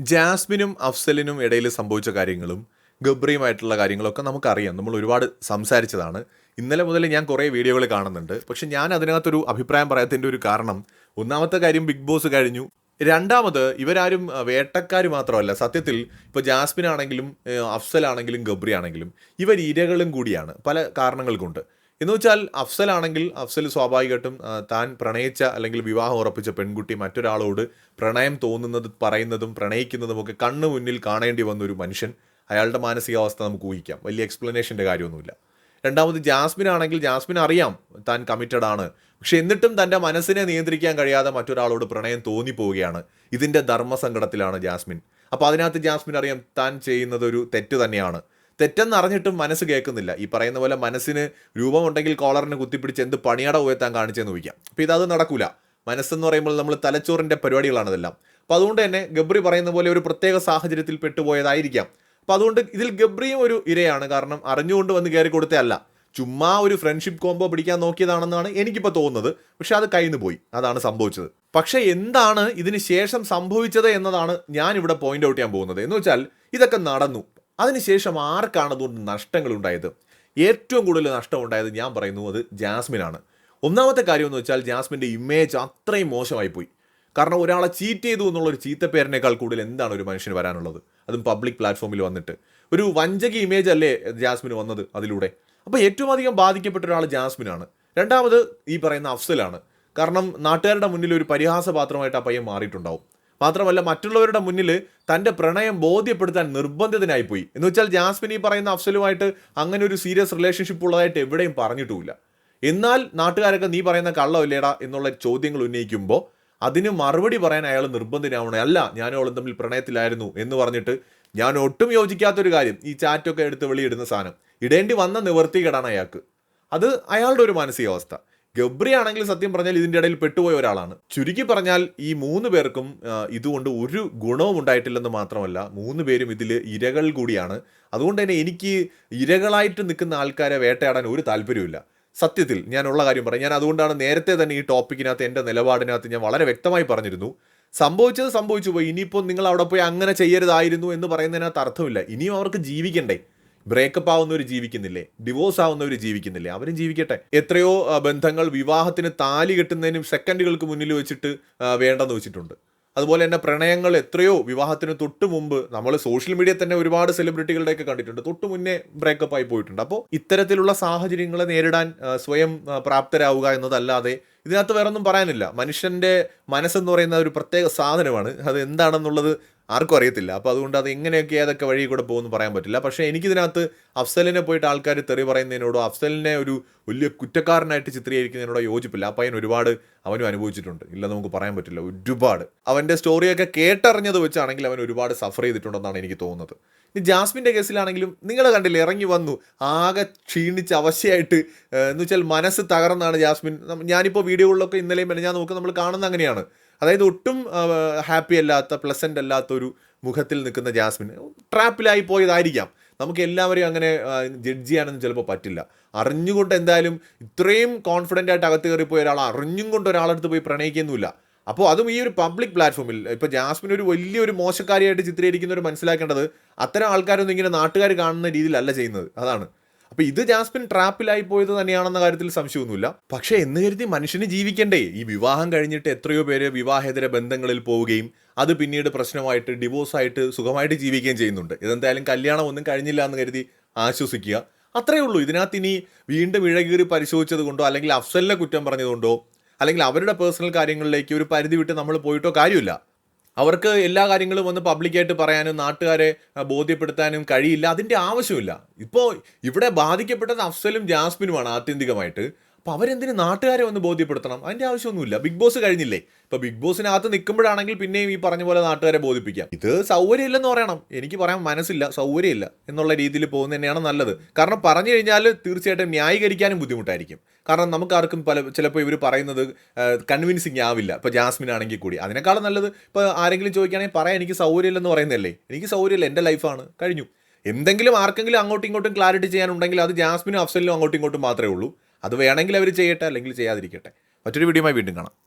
ജാസ്മിനും അഫ്സലിനും ഇടയിൽ സംഭവിച്ച കാര്യങ്ങളും ഗബ്രിയുമായിട്ടുള്ള കാര്യങ്ങളൊക്കെ നമുക്കറിയാം. നമ്മൾ ഒരുപാട് സംസാരിച്ചതാണ്. ഇന്നലെ മുതൽ ഞാൻ കുറേ വീഡിയോകൾ കാണുന്നുണ്ട്. പക്ഷെ ഞാൻ അതിനകത്തൊരു അഭിപ്രായം പറയാത്തതിന്റെ ഒരു കാരണം ഒന്നാമത്തെ കാര്യം ബിഗ് ബോസ് കഴിഞ്ഞു. രണ്ടാമത് ഇവരാരും വേട്ടക്കാർ മാത്രമല്ല സത്യത്തിൽ ഇപ്പോൾ ജാസ്മിൻ ആണെങ്കിലും അഫ്സൽ ആണെങ്കിലും ഗബ്രി ആണെങ്കിലും ഇവർ ഇരകളും കൂടിയാണ് പല കാരണങ്ങൾ കൊണ്ട്. എന്ന് വെച്ചാൽ അഫ്സലാണെങ്കിൽ അഫ്സൽ സ്വാഭാവികമായിട്ടും താൻ പ്രണയിച്ച അല്ലെങ്കിൽ വിവാഹം ഉറപ്പിച്ച പെൺകുട്ടി മറ്റൊരാളോട് പ്രണയം തോന്നുന്നത് പറയുന്നതും പ്രണയിക്കുന്നതും ഒക്കെ കണ്ണു മുന്നിൽ കാണേണ്ടി വന്ന ഒരു മനുഷ്യൻ അയാളുടെ മാനസികാവസ്ഥ നമുക്ക് ഊഹിക്കാം. വലിയ എക്സ്പ്ലനേഷന്റെ കാര്യമൊന്നുമില്ല. രണ്ടാമത് ജാസ്മിൻ ആണെങ്കിൽ ജാസ്മിൻ അറിയാം താൻ കമ്മിറ്റഡ് ആണ്. പക്ഷെ എന്നിട്ടും തന്റെ മനസ്സിനെ നിയന്ത്രിക്കാൻ കഴിയാതെ മറ്റൊരാളോട് പ്രണയം തോന്നിപ്പോവുകയാണ്. ഇതിന്റെ ധർമ്മസങ്കടത്തിലാണ് ജാസ്മിൻ. അപ്പോൾ അതിനകത്ത് ജാസ്മിൻ അറിയാം താൻ ചെയ്യുന്നത് ഒരു തെറ്റ് തന്നെയാണ്. തെറ്റെന്ന് അറിഞ്ഞിട്ടും മനസ്സ് കേൾക്കുന്നില്ല. ഈ പറയുന്ന പോലെ മനസ്സിന് രൂപമുണ്ടെങ്കിൽ കോളറിനെ കുത്തിപ്പിടിച്ച് എന്ത് പണിയട ഉയർത്താൻ കാണിച്ചെന്ന് വയ്ക്കാം അപ്പോൾ ഇതത് നടക്കൂല. മനസ്സെന്ന് പറയുമ്പോൾ നമ്മൾ തലച്ചോറിന്റെ പരിപാടികളാണ് ഇതെല്ലാം. അപ്പോൾ അതുകൊണ്ട് തന്നെ ഗബ്രി പറയുന്ന പോലെ ഒരു പ്രത്യേക സാഹചര്യത്തിൽ പെട്ടുപോയതായിരിക്കാം. അപ്പോൾ അതുകൊണ്ട് ഇതിൽ ഗബ്രിയും ഒരു ഇരയാണ്. കാരണം അറിഞ്ഞുകൊണ്ട് വന്ന് കയറി കൊടുത്തതല്ല ചുമ്മാ ഒരു ഫ്രണ്ട്ഷിപ്പ് കോംബോ പിടിക്കാൻ നോക്കിയതാണെന്നാണ് എനിക്കിപ്പോൾ തോന്നുന്നത്. പക്ഷേ അത് കയ്യിൽ പോയി. അതാണ് സംഭവിച്ചത്. പക്ഷേ എന്താണ് ഇതിന് ശേഷം സംഭവിച്ചത് എന്നതാണ് ഞാൻ ഇവിടെ പോയിന്റ് ഔട്ട് ചെയ്യാൻ പോകുന്നത്. എന്ന് വെച്ചാൽ ഇതൊക്കെ നടന്നു. അതിനുശേഷം ആർക്കാണ് അതുകൊണ്ട് നഷ്ടങ്ങൾ ഉണ്ടായത് ഏറ്റവും കൂടുതൽ നഷ്ടം ഉണ്ടായത് ഞാൻ പറയുന്നു അത് ജാസ്മിനാണ്. ഒന്നാമത്തെ കാര്യം എന്ന് വെച്ചാൽ ജാസ്മിന്റെ ഇമേജ് അത്രയും മോശമായി പോയി. കാരണം ഒരാളെ ചീറ്റ് ചെയ്തു എന്നുള്ളൊരു ചീത്തപ്പേരിനേക്കാൾ കൂടുതൽ എന്താണ് ഒരു മനുഷ്യന് വരാനുള്ളത്? അതും പബ്ലിക് പ്ലാറ്റ്ഫോമിൽ വന്നിട്ട്. ഒരു വഞ്ചക ഇമേജ് അല്ലേ ജാസ്മിന് വന്നത് അതിലൂടെ? അപ്പോൾ ഏറ്റവും അധികം ബാധിക്കപ്പെട്ട ഒരാൾ ജാസ്മിനാണ്. രണ്ടാമത് ഈ പറയുന്ന അഫ്സലാണ്. കാരണം നാട്ടുകാരുടെ മുന്നിൽ ഒരു പരിഹാസപാത്രമായിട്ട് ആ പയ്യൻ മാറിയിട്ടുണ്ടാവും. മാത്രമല്ല മറ്റുള്ളവരുടെ മുന്നിൽ തന്റെ പ്രണയം ബോധ്യപ്പെടുത്താൻ നിർബന്ധിതനായിപ്പോയി എന്ന് വെച്ചാൽ ജാസ്മിൻ ഈ പറയുന്ന അഫ്സലുമായിട്ട് അങ്ങനെ ഒരു സീരിയസ് റിലേഷൻഷിപ്പ് ഉള്ളതായിട്ട് എവിടെയും പറഞ്ഞിട്ടുമില്ല. എന്നാൽ നാട്ടുകാരൊക്കെ നീ പറയുന്ന കള്ളമില്ലേടാ എന്നുള്ള ചോദ്യങ്ങൾ ഉന്നയിക്കുമ്പോൾ അതിന് മറുപടി പറയാൻ അയാൾ നിർബന്ധനാവണേ. അല്ല ഞാനും അവളും തമ്മിൽ പ്രണയത്തിലായിരുന്നു എന്ന് പറഞ്ഞിട്ട് ഞാൻ ഒട്ടും യോജിക്കാത്തൊരു കാര്യം. ഈ ചാറ്റൊക്കെ എടുത്ത് വെളിയിടുന്ന സാധനം. ഇടേണ്ടി വന്ന നിവർത്തികേടാണ് അയാൾക്ക്. അത് അയാളുടെ ഒരു മാനസികാവസ്ഥ. ഗബ്രി ആണെങ്കിൽ സത്യം പറഞ്ഞാൽ ഇതിന്റെ ഇടയിൽ പെട്ടുപോയ ഒരാളാണ്. ചുരുക്കി പറഞ്ഞാൽ ഈ മൂന്ന് പേർക്കും ഇതുകൊണ്ട് ഒരു ഗുണവും ഉണ്ടായിട്ടില്ലെന്ന് മാത്രമല്ല മൂന്ന് പേരും ഇതിൽ ഇരകൾ കൂടിയാണ്. അതുകൊണ്ട് തന്നെ എനിക്ക് ഇരകളായിട്ട് നിൽക്കുന്ന ആൾക്കാരെ വേട്ടയാടാൻ ഒരു താല്പര്യമില്ല സത്യത്തിൽ ഞാനുള്ള കാര്യം പറയാം. ഞാൻ അതുകൊണ്ടാണ് നേരത്തെ തന്നെ ഈ ടോപ്പിക്കിനകത്ത് എന്റെ നിലപാടിനകത്ത് ഞാൻ വളരെ വ്യക്തമായി പറഞ്ഞിരുന്നു. സംഭവിച്ചത് സംഭവിച്ചു പോയി. ഇനിയിപ്പോൾ നിങ്ങൾ അവിടെ പോയി അങ്ങനെ ചെയ്യരുതായിരുന്നു എന്ന് പറയുന്നതിനകത്ത് അർത്ഥമില്ല. ഇനിയും അവർക്ക് ജീവിക്കണ്ടേ? ബ്രേക്കപ്പ് ആവുന്നവർ ജീവിക്കുന്നില്ലേ? ഡിവോഴ്സ് ആവുന്നവർ ജീവിക്കുന്നില്ലേ? അവരും ജീവിക്കട്ടെ. എത്രയോ ബന്ധങ്ങൾ വിവാഹത്തിന് താലി കെട്ടുന്നതിനും സെക്കൻഡുകൾക്ക് മുന്നിൽ വെച്ചിട്ട് വേണ്ടെന്ന് വെച്ചിട്ടുണ്ട്. അതുപോലെ തന്നെ പ്രണയങ്ങൾ എത്രയോ വിവാഹത്തിന് തൊട്ട് മുമ്പ് നമ്മൾ സോഷ്യൽ മീഡിയ തന്നെ ഒരുപാട് സെലിബ്രിറ്റികളുടെയൊക്കെ കണ്ടിട്ടുണ്ട്. തൊട്ട് മുന്നേ ബ്രേക്കപ്പ് ആയി പോയിട്ടുണ്ട്. അപ്പോൾ ഇത്തരത്തിലുള്ള സാഹചര്യങ്ങളെ നേരിടാൻ സ്വയം പ്രാപ്തരാവുക എന്നതല്ലാതെ ഇതിനകത്ത് വേറൊന്നും പറയാനില്ല. മനുഷ്യന്റെ മനസ്സെന്ന് പറയുന്ന ഒരു പ്രത്യേക സാധനമാണ്. അത് എന്താണെന്നുള്ളത് ആർക്കും അറിയത്തില്ല. അപ്പോൾ അതുകൊണ്ട് അത് എങ്ങനെയൊക്കെ ഏതൊക്കെ വഴി കൂടെ പോകുമെന്ന് പറയാൻ പറ്റില്ല. പക്ഷേ എനിക്കിതിനകത്ത് അഫ്സലിനെ പോയിട്ട് ആൾക്കാർ തെറി പറയുന്നതിനോടോ അഫ്സലിനെ ഒരു വലിയ കുറ്റക്കാരനായിട്ട് ചിത്രീകരിക്കുന്നതിനോടോ യോജിപ്പില്ല. ആ പയ്യൻ ഒരുപാട് അവനും അനുഭവിച്ചിട്ടുണ്ട്. ഇല്ല നമുക്ക് പറയാൻ പറ്റില്ല. ഒരുപാട്. അവന്റെ സ്റ്റോറിയൊക്കെ കേട്ടറിഞ്ഞത് വെച്ചാണെങ്കിൽ അവൻ ഒരുപാട് സഫർ ചെയ്തിട്ടുണ്ടെന്നാണ് എനിക്ക് തോന്നുന്നത്. ഇനി ജാസ്മിന്റെ കേസിലാണെങ്കിലും നിങ്ങൾ കണ്ടില്ല ഇറങ്ങി വന്നു. ആകെ ക്ഷീണിച്ച് അവശയായിട്ട് എന്ന് വെച്ചാൽ മനസ്സ് തകർന്നാണ് ജാസ്മിൻ. ഞാനിപ്പോൾ വീഡിയോകളിലൊക്കെ ഇന്നലെയും ഞാൻ നോക്കുക നമ്മൾ കാണുന്ന അങ്ങനെയാണ്. അതായത് ഒട്ടും ഹാപ്പി അല്ലാത്ത പ്ലസന്റ് അല്ലാത്ത ഒരു മുഖത്തിൽ നിൽക്കുന്ന ജാസ്മിൻ ട്രാപ്പിലായി പോയതായിരിക്കാം. നമുക്ക് എല്ലാവരെയും അങ്ങനെ ജഡ്ജ് ചെയ്യാനൊന്നും ചിലപ്പോൾ പറ്റില്ല. അറിഞ്ഞുകൊണ്ട് എന്തായാലും ഇത്രയും കോൺഫിഡന്റ് ആയിട്ട് അകത്ത് കയറിപ്പോയ ഒരാൾ അറിഞ്ഞും കൊണ്ട് ഒരാളടുത്ത് പോയി പ്രണയിക്കുന്നില്ല അപ്പോൾ അതും ഈ ഒരു പബ്ലിക് പ്ലാറ്റ്ഫോമിൽ ഇപ്പോൾ ജാസ്മിൻ ഒരു വലിയൊരു മോശക്കാരിയായിട്ട് ചിത്രീകരിക്കുന്നവർ മനസ്സിലാക്കേണ്ടത് അത്തരം ആൾക്കാരൊന്നും ഇങ്ങനെ നാട്ടുകാർ കാണുന്ന രീതിയിലല്ല ചെയ്യുന്നത്. അതാണ്. അപ്പോൾ ഇത് ജാസ്മിൻ ട്രാപ്പിലായി പോയത് തന്നെയാണെന്ന കാര്യത്തിൽ സംശയമൊന്നുമില്ല. പക്ഷേ എന്ന് കരുതി മനുഷ്യന് ജീവിക്കണ്ടേ? ഈ വിവാഹം കഴിഞ്ഞിട്ട് എത്രയോ പേര് വിവാഹേതര ബന്ധങ്ങളിൽ പോവുകയും അത് പിന്നീട് പ്രശ്നമായിട്ട് ഡിവോഴ്സായിട്ട് സുഖമായിട്ട് ജീവിക്കുകയും ചെയ്യുന്നുണ്ട്. ഇതെന്തായാലും കല്യാണം ഒന്നും കഴിഞ്ഞില്ല എന്ന് കരുതി ആശ്വസിക്കുക. അത്രയേ ഉള്ളൂ. ഇതിനകത്ത് ഇനി വീണ്ടും ഇഴകീറി പരിശോധിച്ചത് കൊണ്ടോ അല്ലെങ്കിൽ അഫ്സലിനെ കുറ്റം പറഞ്ഞതുകൊണ്ടോ അല്ലെങ്കിൽ അവരുടെ പേഴ്സണൽ കാര്യങ്ങളിലേക്ക് ഒരു പരിധി വിട്ട് നമ്മൾ പോയിട്ടോ കാര്യമില്ല. അവർക്ക് എല്ലാ കാര്യങ്ങളും ഒന്ന് പബ്ലിക്കായിട്ട് പറയാനും നാട്ടുകാരെ ബോധ്യപ്പെടുത്താനും കഴിയില്ല. അതിന്റെ ആവശ്യമില്ല. ഇപ്പോൾ ഇവിടെ ബാധിക്കപ്പെട്ടത് അഫ്സലും ജാസ്മിനുമാണ് ആത്യന്തികമായിട്ട്. അപ്പോൾ അവരെന്തിന് നാട്ടുകാരെ ഒന്ന് ബോധ്യപ്പെടുത്തണം? അതിന്റെ ആവശ്യമൊന്നുമില്ല. ബിഗ് ബോസ് കഴിഞ്ഞില്ലേ? ഇപ്പോൾ ബിഗ് ബോസിനകത്ത് നിൽക്കുമ്പോഴാണെങ്കിൽ പിന്നെയും ഈ പറഞ്ഞ പോലെ നാട്ടുകാരെ ബോധിപ്പിക്കാം. ഇത് സൗകര്യമില്ലെന്ന് പറയണം. എനിക്ക് പറയാൻ മനസ്സില്ല. സൗകര്യമില്ല എന്നുള്ള രീതിയിൽ പോകുന്നത് തന്നെയാണ് നല്ലത്. കാരണം പറഞ്ഞു കഴിഞ്ഞാൽ തീർച്ചയായിട്ടും ന്യായീകരിക്കാനും ബുദ്ധിമുട്ടായിരിക്കും. കാരണം നമുക്ക് ആർക്കും പല ചിലപ്പോൾ ഇവർ പറയുന്നത് കൺവിൻസിങ് ആവില്ല. ഇപ്പോൾ ജാസ്മിൻ ആണെങ്കിൽ കൂടി. അതിനേക്കാളും നല്ലത് ഇപ്പോൾ ആരെങ്കിലും ചോദിക്കുകയാണെങ്കിൽ പറയാൻ എനിക്ക് സൗകര്യമില്ലെന്ന് പറയുന്നതല്ലേ? എനിക്ക് സൗകര്യമില്ല. എന്റെ ലൈഫാണ്. കഴിഞ്ഞു. എന്തെങ്കിലും ആർക്കെങ്കിലും അങ്ങോട്ടും ഇങ്ങോട്ടും ക്ലാരിറ്റി ചെയ്യാനുണ്ടെങ്കിൽ അത് ജാസ്മിനും അഫ്സലിനും അങ്ങോട്ടും ഇങ്ങോട്ടും മാത്രമേ ഉള്ളൂ. അത് വേണമെങ്കിൽ അവർ ചെയ്യട്ടെ അല്ലെങ്കിൽ ചെയ്യാതിരിക്കട്ടെ. മറ്റൊരു വീഡിയോയുമായി വീണ്ടും കാണാം.